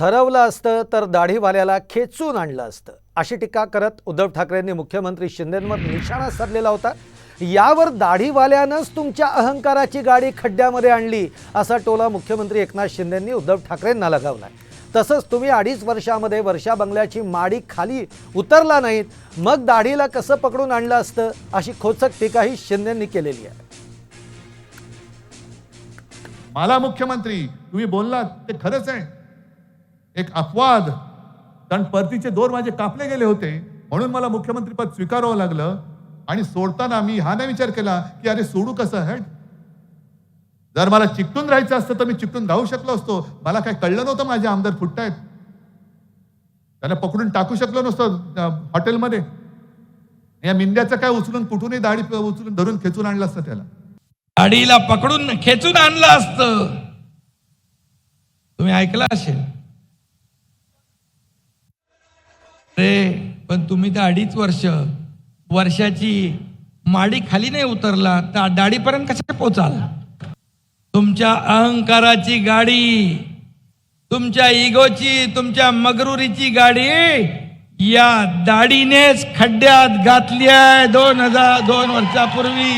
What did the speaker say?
ठरवलं असतं तर दाढीवाल्याला खेचून आणलं असतं. अशी टीका करत उद्धव ठाकरेंनी मुख्यमंत्री शिंदेंवर निशाणा साधलेला होता. यावर दाढीवाल्यानंच तुमच्या अहंकाराची गाडी खड्ड्यामध्ये आणली असा टोला मुख्यमंत्री एकनाथ शिंदेंनी उद्धव ठाकरेंना लगावला तसंच तुम्ही अडीच वर्षामध्ये वर्षा बंगल्याची माडी खाली उतरला नाहीत मग दाढीला कसं पकडून आणलं असतं अशी खोचक टीकाही शिंदेंनी केलेली आहे. मला मुख्यमंत्री तुम्ही बोललात ते खरंच आहे. एक अपवाद. कारण परतीचे दोर माझे कापले गेले होते. म्हणून मला मुख्यमंत्री पद स्वीकारावं लागलं. आणि सोडताना मी हा नाही विचार केला की अरे सोडू कसं हेड जर मला चिकटून राहायचं असतं तर मी चिकटून राहू शकलो असतो. मला काय कळलं नव्हतं माझे आमदार फुटतायत त्यांना पकडून टाकू शकलो नसतो हॉटेलमध्ये. या मिंद्याचं काय उचलून कुठूनही दाढी उचलून धरून खेचून आणलं असतं त्याला. दाढीला पकडून खेचून आणलं असतं. तुम्ही ऐकलं असेल? रे पण तुम्ही तर अडीच वर्ष वर्षाची माडी खाली नाही उतरला तर दाढीपर्यंत कशा पोचाल? तुमच्या अहंकाराची गाडी तुमच्या इगोची तुमच्या मगरुरीची गाडी या दाढीनेच खड्ड्यात घातली आहे दोन हजार दोन वर्षापूर्वी.